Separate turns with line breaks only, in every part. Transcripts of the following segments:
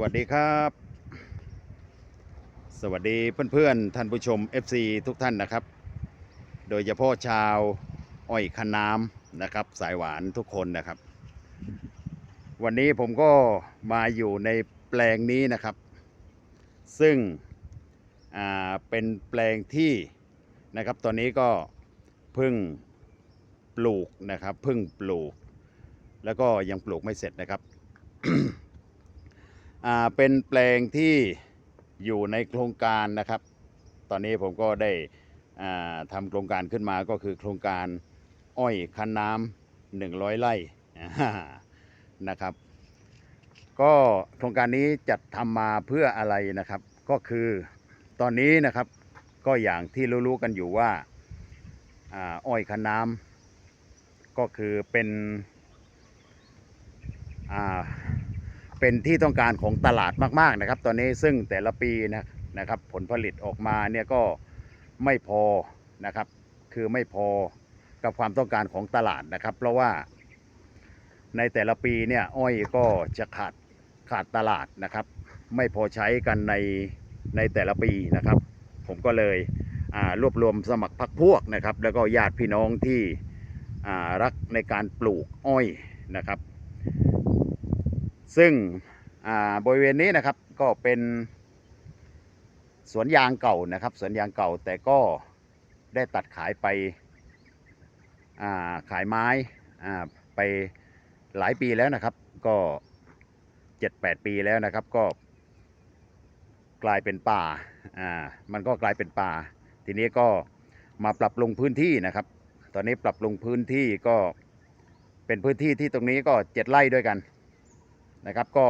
วัสดีครับ สวัสดีเพื่อนๆท่านผู้ชม FC ทุกท่านนะครับ โดยเฉพาะชาวอ้อยคันน้ำนะครับ สายหวานทุกคนนะครับ วันนี้ผมก็มาอยู่ในแปลงนี้นะครับ ซึ่งอ่าเป็นแปลงที่นะครับตอนนี้ก็เพิ่งปลูกนะครับเพิ่งปลูก แล้วก็ยังปลูกไม่เสร็จนะครับ เป็นแปลงที่อยู่ในโครงการนะครับ ตอนนี้ผมก็ได้ทำโครงการขึ้นมาก็คือโครงการอ้อยคันน้ำหนึ่งร้อยไร่นะครับ ก็โครงการนี้จัดทำมาเพื่ออะไรนะครับ ก็คือตอนนี้นะครับก็อย่างที่รู้ๆกันอยู่ว่าอ่าอ้อยคันน้ำก็คือเป็นอ่า เป็นที่ต้องการของตลาดมากๆนะครับ ตอนนี้ซึ่งแต่ละปีนะนะครับผลผลิตออกมาเนี่ยก็ไม่พอนะครับ คือไม่พอกับความต้องการของตลาดนะครับ เพราะว่าในแต่ละปีเนี่ยอ้อยก็จะขาดขาดตลาดนะครับ ไม่พอใช้กันในในแต่ละปีนะครับ ผมก็เลยรวบรวมสมัครพรรคพวกนะครับ แล้วก็ญาติพี่น้องที่รักในการปลูกอ้อยนะครับ ซึ่งบริเวณนี้นะครับก็เป็นสวนยางเก่านะครับสวนยางเก่าแต่ก็ได้ตัดขายไปขายไม้ไปหลายปีแล้วนะครับ ก็เจ็ดแปดปีแล้วนะครับก็กลายเป็นป่าอ่ามันก็กลายเป็นป่า ทีนี้ก็มาปรับปรุงพื้นที่นะครับ ตอนนี้ปรับปรุงพื้นที่ก็เป็นพื้นที่ที่ตรงนี้ก็เจ็ดไร่ด้วยกัน นะครับ ก็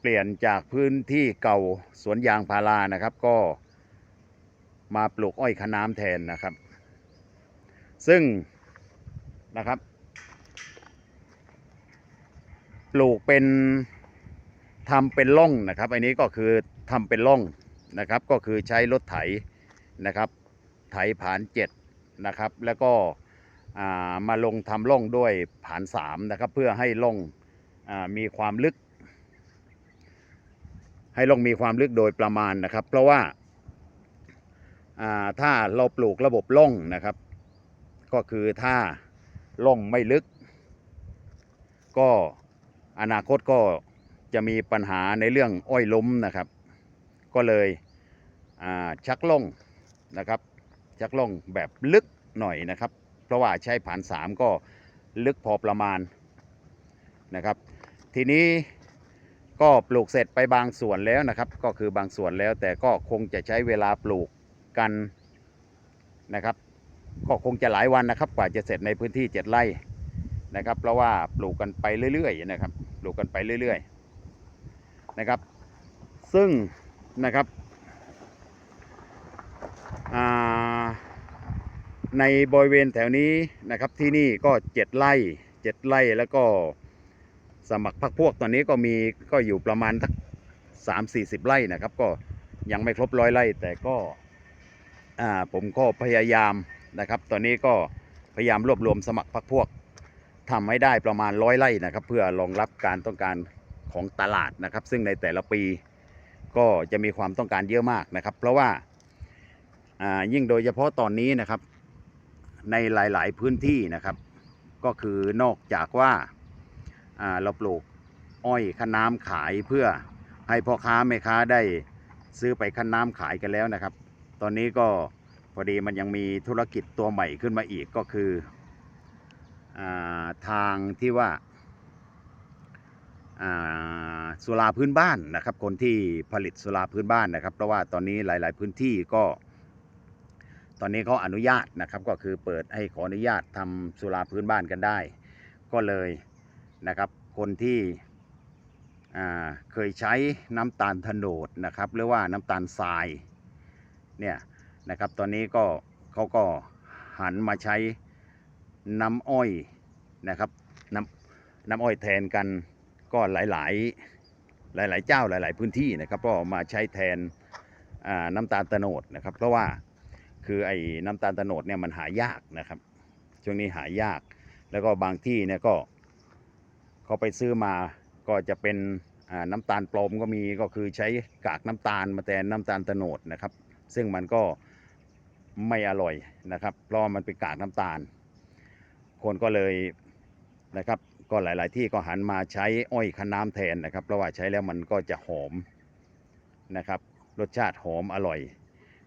เปลี่ยนจากพื้นที่เก่าสวนยางพารานะครับ ก็มาปลูกอ้อยคะน้ำแทนนะครับ ซึ่งนะครับ ปลูกเป็นทำเป็นร่องนะครับ อันนี้ก็คือทำเป็นร่องนะครับ ก็คือใช้รถไถนะครับ ไถผานเจ็ดนะครับ แล้วก็ามาลงทำร่องด้วยผานสามนะครับ เพื่อให้ร่อง มีความลึก ให้ลงมีความลึกโดยประมาณนะครับ เพราะว่าถ้าเราปลูกระบบล่องนะครับ ก็คือถ้าล่องไม่ลึก ก็อนาคตก็จะมีปัญหาในเรื่องอ้อยล้มนะครับ ก็เลยชักล่องนะครับ ชักล่องแบบลึกหน่อยนะครับ เพราะว่าใช้ผ่านสามก็ลึกพอประมาณนะครับ ทีนี้ก็ปลูกเสร็จไปบางส่วนแล้วนะครับ ก็คือบางส่วนแล้ว แต่ก็คงจะใช้เวลาปลูกกันนะครับ ก็คงจะหลายวันนะครับ กว่าจะเสร็จในพื้นที่เจ็ดไร่นะครับ เพราะว่าปลูกกันไปเรื่อยๆนะครับ ปลูกกันไปเรื่อยๆนะครับ ซึ่งนะครับในบริเวณแถวนี้นะครับที่นี่ก็เจ็ดไร่เจ็ดไร่แล้วก็ สมัครพรรคพวกตอนนี้ก็มีก็อยู่ประมาณสักสามสี่สิบไร่นะครับ ก็ยังไม่ครบร้อยไร่ แต่ก็อ่าผมก็พยายามนะครับ ตอนนี้ก็พยายามรวบรวมสมัครพรรคพวกทำให้ได้ประมาณร้อยไร่นะครับ เพื่อรองรับการต้องการของตลาดนะครับ ซึ่งในแต่ละปีก็จะมีความต้องการเยอะมากนะครับ เพราะว่าอ่ายิ่งโดยเฉพาะตอนนี้นะครับ ในหลาย ๆ พื้นที่นะครับ ก็คือนอกจากว่า เราปลูกอ้อยคั้นน้ำขายเพื่อให้พ่อค้าแม่ค้าได้ซื้อไปคั้นน้ำขายกันแล้วนะครับ ตอนนี้ก็พอดีมันยังมีธุรกิจตัวใหม่ขึ้นมาอีกก็คืออทางที่ว่าสุราพื้นบ้านนะครับ คนที่ผลิตสุราพื้นบ้านนะครับ เพราะว่าตอนนี้หลาย ๆ พื้นที่ก็ ตอนนี้เขาอนุญาตนะครับ ก็คือเปิดให้ขออนุญาตทำสุราพื้นบ้านกันได้ ก็เลย นะครับ คนที่เคยใช้น้ำตาลถนดนะครับหรือว่าน้ำตาลทรายเนี่ยนะครับตอนนี้ก็เขาก็หันมาใช้น้ำอ้อยนะครับน้ำน้ำอ้อยแทนกันก็หลายๆหลายๆเจ้าหลาย ๆ พื้นที่นะครับก็มาใช้แทนน้ำตาลโตโนดนะครับ เพราะว่าคือไอ้น้ำตาลโตโนดเนี่ยมันหายากนะครับ ช่วงนี้หายากแล้วก็บางที่เนี่ยก็ เขาไปซื้อมาก็จะเป็นน้ำตาลปลอมก็มีก็คือใช้กากน้ำตาลมาแทนน้ำตาลโตโนดนะครับ ซึ่งมันก็ไม่อร่อยนะครับ เพราะมันเป็นกากน้ำตาล คนก็เลยนะครับ ก็หลาย ๆ ที่ก็หันมาใช้อ้อยคั้นน้ำแทนนะครับ เพราะว่าใช้แล้วมันก็จะหอมนะครับ รสชาติหอมอร่อย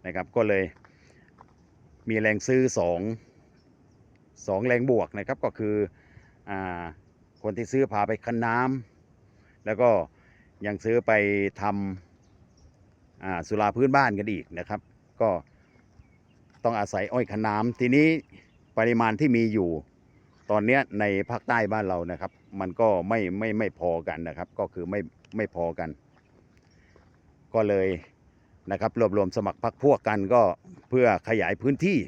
นะครับ ก็เลยมีแรงซื้อสองสองแรงบวกนะครับก็คืออา คนที่ซื้อพาไปคั้นน้ำแล้วก็ยังซื้อไปทำสุราพื้นบ้านกันอีกนะครับ ก็ต้องอาศัยอ้อยคั้นน้ำทีนี้ปริมาณที่มีอยู่ ตอนนี้ในภาคใต้บ้านเรานะครับ มันก็ไม่ไม่ไม่พอกันนะครับ ก็คือไม่ไม่พอกัน ก็เลยนะครับรวบรวมสมัครพรรคพวกกันก็เพื่อขยายพื้นที่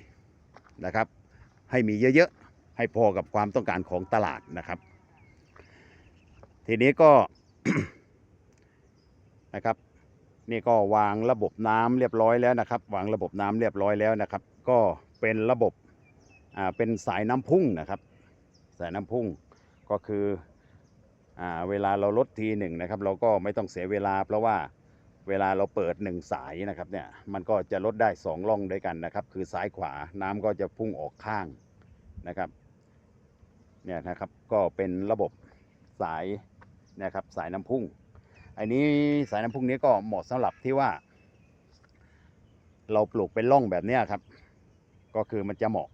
นะครับ ให้มีเยอะๆ ให้พอกับความต้องการของตลาดนะครับ ทีนี้ก็นะครับ นี่ก็วางระบบน้ำเรียบร้อยแล้วนะครับ วางระบบน้ำเรียบร้อยแล้วนะครับ ก็เป็นระบบอ่าเป็นสายน้ำพุ่งนะครับ สายน้ำพุ่งก็คืออ่าเวลาเราลดทีหนึ่งนะครับ เราก็ไม่ต้องเสียเวลา เพราะว่าเวลาเราเปิดหนึ่งสายนะครับเนี่ยมันก็จะลดได้สองร่องด้วยกันนะครับ คือซ้ายขวาน้ำก็จะพุ่งออกข้างนะครับเนี่ยนะครับก็เป็นระบบสาย นะครับสายน้ำพุ่ง อันนี้สายน้ำพุ่งนี้ก็เหมาะสำหรับที่ว่า เราปลูกเป็นร่องแบบนี้ครับ ก็คือมันจะเหมาะ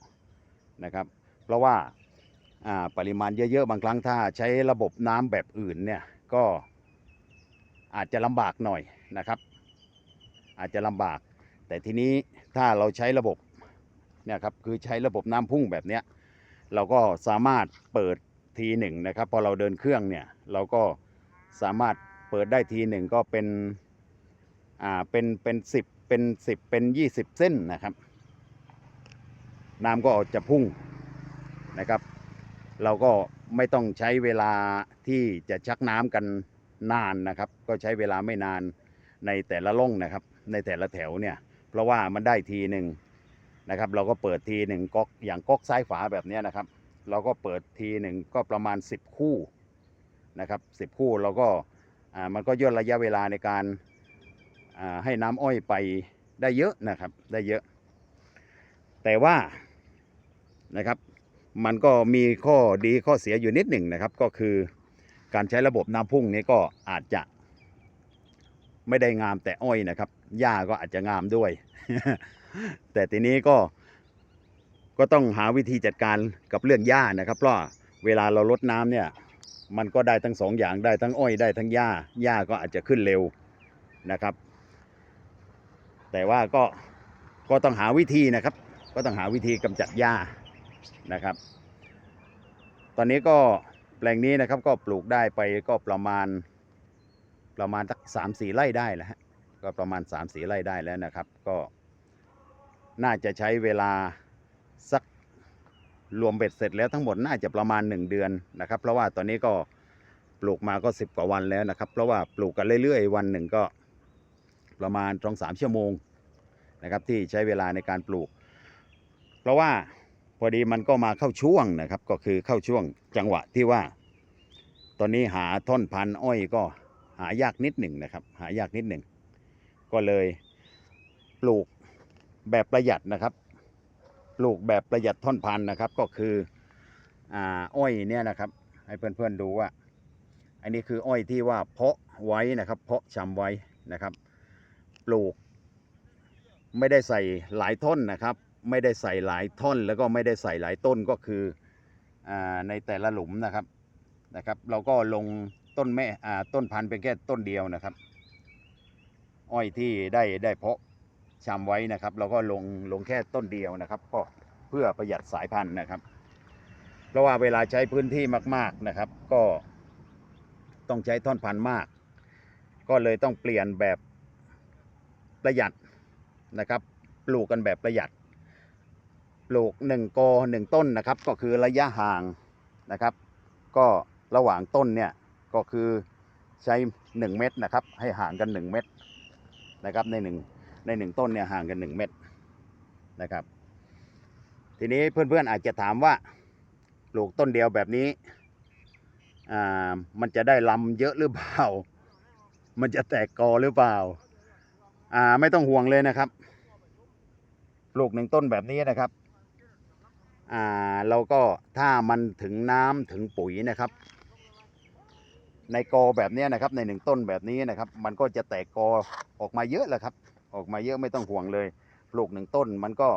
นะครับ เพราะว่าปริมาณเยอะๆบางครั้งถ้าใช้ระบบน้ำแบบอื่นเนี่ยก็อาจจะลำบากหน่อยนะครับ อาจจะลำบาก แต่ทีนี้ถ้าเราใช้ระบบเนี่ยครับคือใช้ระบบน้ำพุ่งแบบเนี้ยเราก็สามารถเปิด ทีหนึ่งนะครับพอเราเดินเครื่องเนี่ยเราก็สามารถเปิดได้ทีหนึ่งก็เป็นอ่าเป็นเป็นสิบเป็นสิบเป็นยี่สิบเส้นนะครับ น้ำก็จะพุ่งนะครับ เราก็ไม่ต้องใช้เวลาที่จะชักน้ำกันนานนะครับ ก็ใช้เวลาไม่นานในแต่ละล่องนะครับ ในแต่ละแถวเนี่ย เพราะว่ามันได้ทีหนึ่งนะครับ เราก็เปิดทีหนึ่งก๊อกอย่างก๊อกซ้ายฝาแบบนี้นะครับ เราก็เปิดทีหนึ่งก็ประมาณ 10 คู่นะครับ10 คู่เราก็มันก็ย่นระยะเวลาในการให้น้ำอ้อยไปได้เยอะนะครับได้เยอะ แต่ว่านะครับมันก็มีข้อดีข้อเสียอยู่นิดหนึ่งนะครับ ก็คือการใช้ระบบน้ำพุ่งนี้ก็อาจจะไม่ได้งามแต่อ้อยนะครับหญ้าก็อาจจะงามด้วย แต่ทีนี้ก็ ก็ต้องหาวิธีจัดการกับเรื่องหญ้านะครับเพราะเวลาเราลดน้ำเนี่ยมันก็ได้ทั้งสองอย่างได้ทั้งอ้อยได้ทั้งหญ้าหญ้าก็อาจจะขึ้นเร็วนะครับ แต่ว่าก็ก็ต้องหาวิธีนะครับ ก็ต้องหาวิธีกำจัดหญ้านะครับ ตอนนี้ก็แปลงนี้นะครับก็ปลูกได้ไปก็ประมาณประมาณสักสามสี่ไร่ได้แล้วฮะก็ประมาณสามสี่ไร่ได้แล้วนะครับ ก็น่าจะใช้เวลา สักรวมเบ็ดเสร็จแล้วทั้งหมดน่าจะประมาณ 1 เดือนนะครับ เพราะว่าตอนนี้ก็ปลูกมาก็ 10 กว่าวันแล้วนะครับ เพราะว่าปลูกกันเรื่อยๆ วันหนึ่งก็ประมาณสองสามชั่วโมงนะครับที่ใช้เวลาในการปลูก เพราะว่าพอดีมันก็มาเข้าช่วงนะครับ ก็คือเข้าช่วงจังหวะที่ว่า ตอนนี้หาท่อนพันธุ์อ้อยก็หายากนิดหนึ่งนะครับ หายากนิดหนึ่งก็เลยปลูกแบบประหยัดนะครับ ปลูกแบบประหยัดท่อนพันธุ์นะครับ ก็คืออ่าอ้อยเนี่ยนะครับ ให้เพื่อนๆดูว่า อันนี้คืออ้อยที่ว่าเพาะไว้นะครับ เพาะชำไว้นะครับ ปลูก ไม่ได้ใส่หลายท่อนนะครับ ไม่ได้ใส่หลายท่อน แล้วก็ไม่ได้ใส่หลายต้นก็คืออาในแต่ละหลุมนะครับนะครับ เราก็ลงต้นแม่อ่าต้นพันธุ์เป็นแค่ต้นเดียวนะครับ อ้อยที่ได้ได้เพาะ ชำไว้นะครับ เราก็ลงลงแค่ต้นเดียวนะครับ ก็เพื่อประหยัดสายพันธุ์นะครับ เพราะว่าเวลาใช้พื้นที่มาก ๆนะครับ ก็ต้องใช้ท่อนพันธุ์มาก ก็เลยต้องเปลี่ยนแบบประหยัดนะครับ ปลูกกันแบบประหยัด ปลูกหนึ่งกอหนึ่งต้นนะครับ ก็คือระยะห่างนะครับ ก็ระหว่างต้นเนี่ยก็คือใช้ 1 เม็ดนะครับ ให้ห่างกัน 1 เม็ดนะครับในหนึ่ง ในหนึ่งต้นเนี่ยห่างกัน1เม็ดนะครับ ทีนี้เพื่อนๆอาจจะถามว่าปลูกต้นเดียวแบบนี้อ่ามันจะได้ลำเยอะหรือเปล่า มันจะแตกกอหรือเปล่าอ่าไม่ต้องห่วงเลยนะครับ ปลูกหนึ่งต้นแบบนี้นะครับอ่าเราก็ถ้ามันถึงน้ำถึงปุ๋ยนะครับ ในกอแบบนี้นะครับในหนึ่งต้นแบบนี้นะครับ มันก็จะแตกกอออกมาเยอะแหละครับ ออกมาเยอะไม่ต้องห่วงเลยปลูกหนึ่งต้นมันก็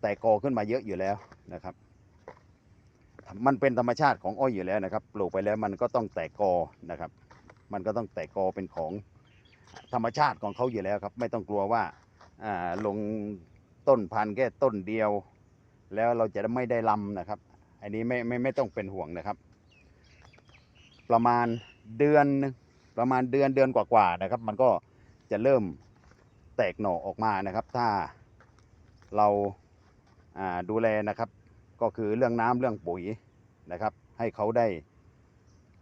แตกกอขึ้นมาเยอะอยู่แล้วนะครับ มันเป็นธรรมชาติของอ้อยอยู่แล้วนะครับ ปลูกไปแล้วมันก็ต้องแตกกอนะครับ มันก็ต้องแตกกอเป็นของธรรมชาติของเขาอยู่แล้วครับ ไม่ต้องกลัวว่าลงต้นพันธุ์แค่ต้นเดียว แล้วเราจะไม่ได้ลำนะครับ อันนี้ไม่ไม่ไม่ต้องเป็นห่วงนะครับ ประมาณเดือนประมาณเดือนเดือนกว่าๆนะครับ มันก็ จะเริ่มแตกหน่อออกมานะครับ ถ้าเราาดูแลนะครับ ก็คือเรื่องน้ำเรื่องปุ๋ยนะครับ ให้เขาได้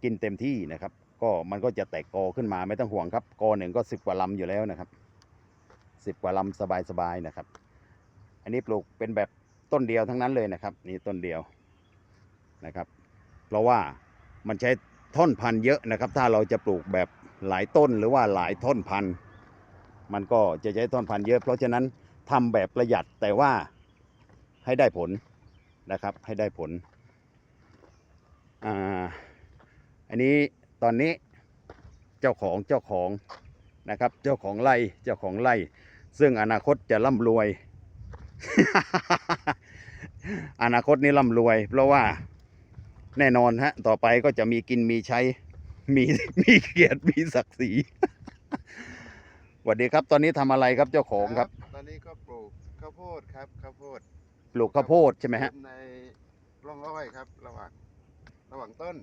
กินเต็มที่นะครับ ก็มันก็จะแตกกอขึ้นมาไม่ต้องห่วงครับกอหนึ่งก็สิบกว่าลำอยู่แล้วนะครับสิบกว่าลำสบายๆนะครับ อันนี้ปลูกเป็นแบบต้นเดียวทั้งนั้นเลยนะครับ นี่ต้นเดียวนะครับ เพราะว่ามันใช้ท่อนพันธุ์เยอะนะครับ ถ้าเราจะปลูกแบบหลายต้นหรือว่าหลายท่อนพันธุ์ มันก็จะใช้ท่อนพันธุ์เยอะ เพราะฉะนั้นทำแบบประหยัดแต่ว่าให้ได้ผลนะครับให้ได้ผลอ่าอันนี้ตอนนี้เจ้าของเจ้าของนะครับเจ้าของไร่เจ้าของไร่ซึ่งอนาคตจะร่ำรวย อนาคตนี้ร่ำรวย เพราะว่าแน่นอนฮะต่อไปก็จะมีกินมีใช้มีมีเกียรติมีศักดิ์ศรี สวัสดีครับ ตอนนี้ทำอะไรครับเจ้าของครับ
ตอนนี้ก็ปลูกข้าวโพดครับข้าวโพด
ปลูกข้าวโพดใช่ไหมฮะ
ในร่องอ้อยครับ ระหว่างระหว่างต้น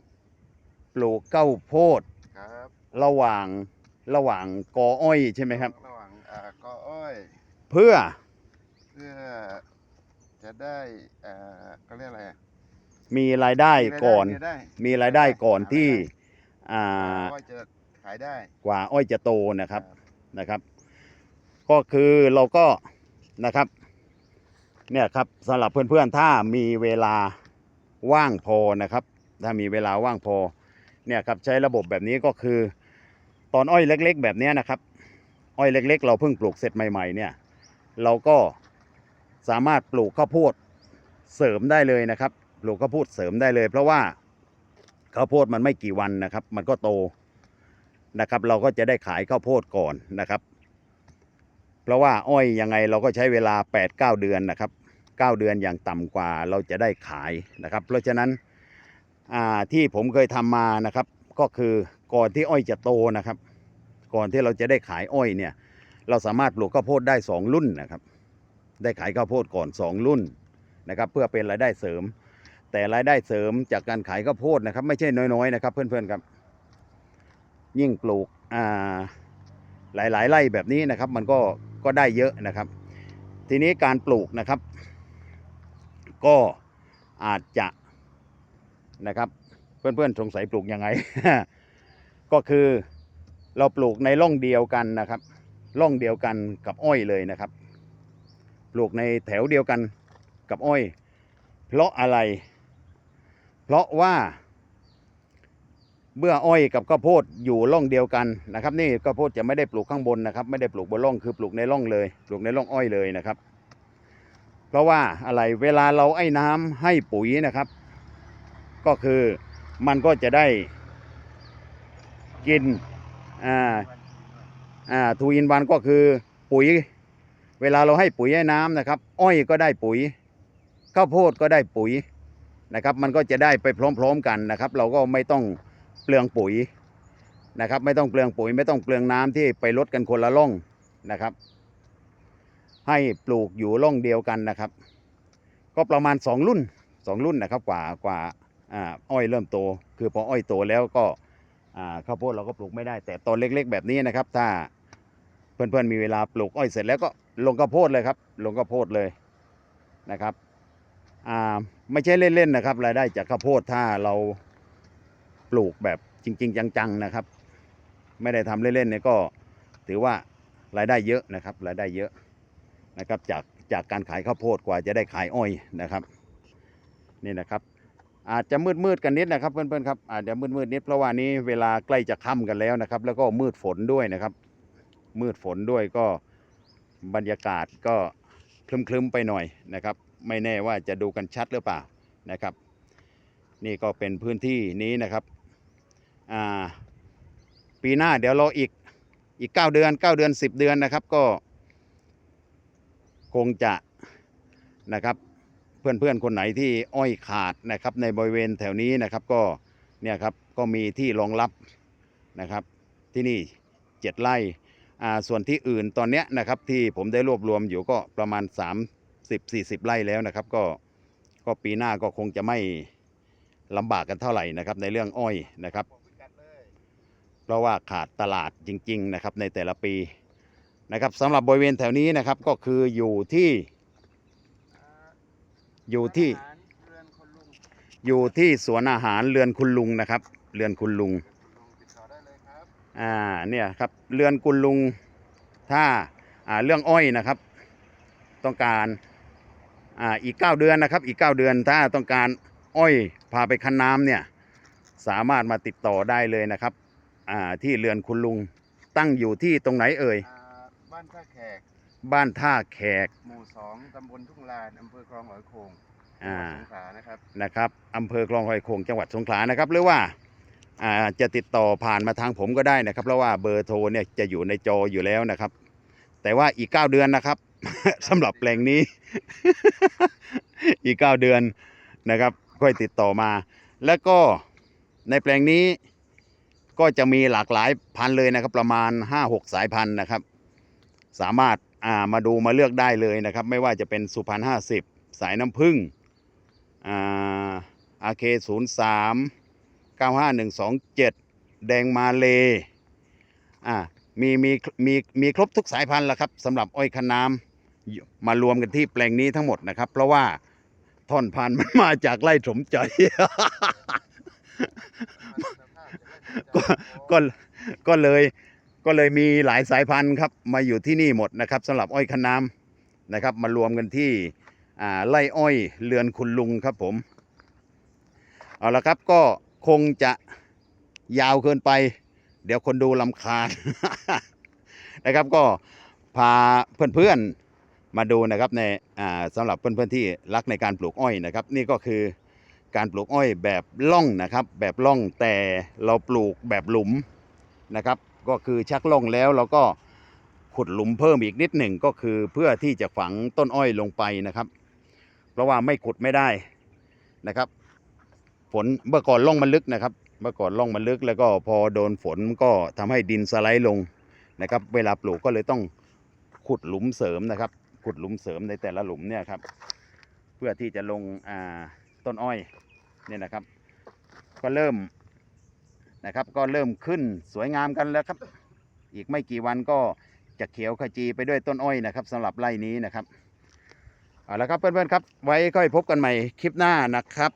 ปลูกข้าวโพด
ครับ
ระหว่างระหว่างกออ้อยใช่ไหมครับ
ระหว่างอ่ากออ้อย
เพื่อ
เพื่อจะได้อ่าเขาเรียกอะไรอะ
มีรายได้
มีราย
ก่อน
มีรายได้
มีรายได้ก่อน
หารายได้
ที่อ่า
อ้อยจะขายได้
กว่าอ้อยจะโตนะครับ นะครับ ก็คือเราก็นะครับเนี่ยครับสำหรับเพื่อนๆถ้ามีเวลาว่างพอนะครับ ถ้ามีเวลาว่างพอเนี่ยครับใช้ระบบแบบนี้ก็คือ ตอนอ้อยเล็ก ๆ แบบนี้นะครับ อ้อยเล็ก ๆ เราเพิ่งปลูกเสร็จใหม่ๆเนี่ยเราก็สามารถปลูกข้าวโพดเสริมได้เลยนะครับ ปลูกข้าวโพดเสริมได้เลย เพราะว่าข้าวโพดมันไม่กี่วันนะครับ มันก็โต นะครับ เราก็จะได้ขายข้าวโพดก่อนนะครับ เพราะว่าอ้อยยังไงเราก็ใช้เวลา 8-9 เดือนนะครับ 9 เดือนอย่างต่ำกว่าเราจะได้ขายนะครับ เพราะฉะนั้นที่ผมเคยทำมานะครับ ก็คือก่อนที่อ้อยจะโตนะครับ ก่อนที่เราจะได้ขายอ้อยเนี่ยเราสามารถปลูกข้าวโพดได้ 2 รุ่นนะครับ ได้ขายข้าวโพดก่อน 2 รุ่นนะครับ เพื่อเป็นรายได้เสริม แต่รายได้เสริมจากการขายข้าวโพดนะครับ ไม่ใช่น้อยๆนะครับ เพื่อนๆครับ ยิ่งปลูกอ่าหลายๆไร่แบบนี้นะครับ มันก็ก็ได้เยอะนะครับ ทีนี้การปลูกนะครับ ก็อาจจะนะครับ เพื่อนๆสงสัยปลูกยังไง ก็คือเราปลูกในร่องเดียวกันนะครับ ร่องเดียวกันกับอ้อยเลยนะครับ ปลูกในแถวเดียวกันกับอ้อย เพราะอะไร เพราะว่า เมื่ออ้อยกับข้าวโพดอยู่ร่องเดียวกันนะครับ นี่ข้าวโพดจะไม่ได้ปลูกข้างบนนะครับ ไม่ได้ปลูกบนร่องคือปลูกในร่องเลย ปลูกในร่องอ้อยเลยนะครับ เพราะว่าอะไรเวลาเราไอ้น้ำให้ปุ๋ยนะครับ ก็คือมันก็จะได้กินอ่าอ่าทูอินวันก็คือปุ๋ย เวลาเราให้ปุ๋ยให้น้ำนะครับ อ้อยก็ได้ปุ๋ยข้าวโพดก็ได้ปุ๋ยนะครับ มันก็จะได้ไปพร้อม ๆ กันนะครับ เราก็ไม่ต้อง เปลืองปุ๋ยนะครับ ไม่ต้องเปลืองปุ๋ย ไม่ต้องเปลืองน้ำที่ไปลดกันคนละร่องนะครับ ให้ปลูกอยู่ร่องเดียวกันนะครับ ก็ประมาณ 2 รุ่น 2 รุ่นนะครับกว่ากว่าอ้อยเริ่มโต คือพออ้อยโตแล้วก็ข้าวโพดเราก็ปลูกไม่ได้ แต่ตอนเล็ก ๆ แบบนี้นะครับ ถ้าเพื่อนๆมีเวลาปลูกอ้อยเสร็จแล้วก็ลงข้าวโพดเลยครับ ลงข้าวโพดเลยนะครับไม่ใช่เล่นๆนะครับรายได้จากข้าวโพดถ้าเรา ปลูกแบบจริง ๆ จังๆนะครับ ไม่ได้ทำเล่นๆเนี่ยก็ถือว่ารายได้เยอะนะครับรายได้เยอะนะครับจากจากการขายข้าวโพดกว่าจะได้ขายอ้อยนะครับนี่นะครับอาจจะมืดมืดๆกันนิดนะครับเพื่อนๆครับอาจจะมืดมืดๆนิดเพราะว่านี้เวลาใกล้จะค่ำกันแล้วนะครับ แล้วก็มืดฝนด้วยนะครับ มืดฝนด้วยก็บรรยากาศก็คลึ้มๆไปหน่อยนะครับ ไม่แน่ว่าจะดูกันชัดหรือเปล่านะครับ นี่ก็เป็นพื้นที่นี้นะครับ ปีหน้าเดี๋ยวรออีกอีก 9 เดือน 9 เดือน 10 เดือนนะครับก็ คงจะนะครับ เพื่อนๆ คนไหนที่อ้อยขาดนะครับในบริเวณแถวนี้นะครับก็เนี่ยครับก็มีที่รองรับนะครับที่นี่เจ็ดไร่ส่วนที่อื่นตอนเนี้ยนะครับที่ผมได้รวบรวมอยู่ก็ประมาณ 30-40 ไร่แล้วนะครับ ก็ก็ปีหน้าก็คงจะไม่ลำบากกันเท่าไหร่นะครับในเรื่องอ้อยนะครับ
บอกพิกัดเลย
เพ ราะว่าขาดตลาดจริง ๆ นะครับในแต่ละปีนะครับสำหรับบริเวณแถวนี้นะครับก็คืออยู่ที่
อ
อยู่ที่
อ
ยู่ที่สวนอาหารเรือนคุณลุงนะครับเรือนคุณลุง
เรือนคุณลุงติดต่อได้เลยครับ
อ่าเนี่ยครับเรือนคุณลุงถ้าอ่าเรื่องอ้อยนะครับ ต้องการอ่าอีก 9 เดือนนะครับอีก 9 เดือนถ้าต้องการอ้อยพาไปคั้นน้ำเนี่ยสามารถมาติดต่อได้เลยนะครับ อ่าที่เรือนคุณลุงตั้งอยู่ที่ตรงไหนเอ่ย
อ่าบ้านท่าแขก
บ้านท่าแขก
หมู่สองตำบลทุ่งลานอำเภอคลองหอยโขง
อ่า
จังหวัดสงขลานะครับ
นะครับอำเภอคลองหอยโขงจังหวัดสงขลานะครับ หรือว่าอ่าจะติดต่อผ่านมาทางผมก็ได้นะครับ เพราะว่าเบอร์โทรเนี่ยจะอยู่ในจออยู่แล้วนะครับ แต่ว่าอีก 9 เดือนนะครับ สำหรับแปลงนี้ อีก 9 เดือนนะครับ ค่อยติดต่อมา แล้วก็ในแปลงนี้ ก็จะมีหลากหลายพันธุ์เลยนะครับประมาณ 5-6 สายพันธุ์นะครับ สามารถามาดูมาเลือกได้เลยนะครับ ไม่ว่าจะเป็นสุพรรณห้าสิบสายน้ำผึ้งอาเคศูนย์สามเก้าห้าหนึ่งสองเจ็ดแดงมาเลอ่ามีมีมีมีครบทุกสายพันธุ์แล้วครับสำหรับอ้อยคันน้ำมารวมกันที่แปลงนี้ทั้งหมดนะครับ เพราะว่าท่อนพันธุ์มันมาจากไร่สมใจ ก็ก็ก็เลยก็เลยมีหลายสายพันธุ์ครับมาอยู่ที่นี่หมดนะครับสำหรับอ้อยคันน้ำนะครับ มารวมกันที่ไร่อ้อยเรือนคุณลุงครับผมเอาละครับก็คงจะยาวเกินไป เดี๋ยวคนดูลำคาญนะครับก็พาเพื่อนๆมาดูนะครับในอ่าสำหรับเพื่อนๆที่รักในการปลูกอ้อยนะครับ นี่ก็คือ การปลูกอ้อยแบบล่องนะครับ แบบล่องแต่เราปลูกแบบหลุมนะครับ ก็คือชักล่องแล้วเราก็ขุดหลุมเพิ่มอีกนิดหนึ่งก็คือเพื่อที่จะฝังต้นอ้อยลงไปนะครับ เพราะว่าไม่ขุดไม่ได้นะครับ ฝนเมื่อก่อนล่องมันลึกนะครับ เมื่อก่อนล่องมันลึกแล้วก็พอโดนฝนก็ทำให้ดินสไลด์ลงนะครับ เวลาปลูกก็เลยต้องขุดหลุมเสริมนะครับ ขุดหลุมเสริมในแต่ละหลุมเนี่ยครับ เพื่อที่จะลงอ่า ต้นอ้อยเนี่ยนะครับ ก็เริ่มนะครับ ก็เริ่มขึ้นสวยงามกันแล้วครับ อีกไม่กี่วันก็จะเขียวขจีไปด้วยต้นอ้อยนะครับสำหรับไร่นี้นะครับเอาละครับเพื่อนๆครับ ไว้ค่อยพบกันใหม่คลิปหน้านะครับ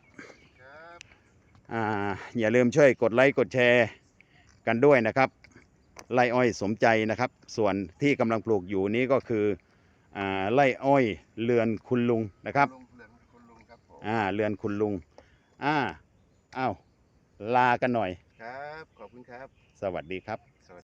อ่าอย่าลืมช่วยกดไลค์กดแชร์กันด้วยนะครับไร่อ้อยสมใจนะครับ ส่วนที่กำลังปลูกอยู่นี้ก็คืออ่าไร่อ้อยเรือนคุณลุงนะครับ อ่าเรือนคุณลุง อ่าอ้าวลากันหน่อย
ครับ ขอบคุณครับ
สวัสดีครับ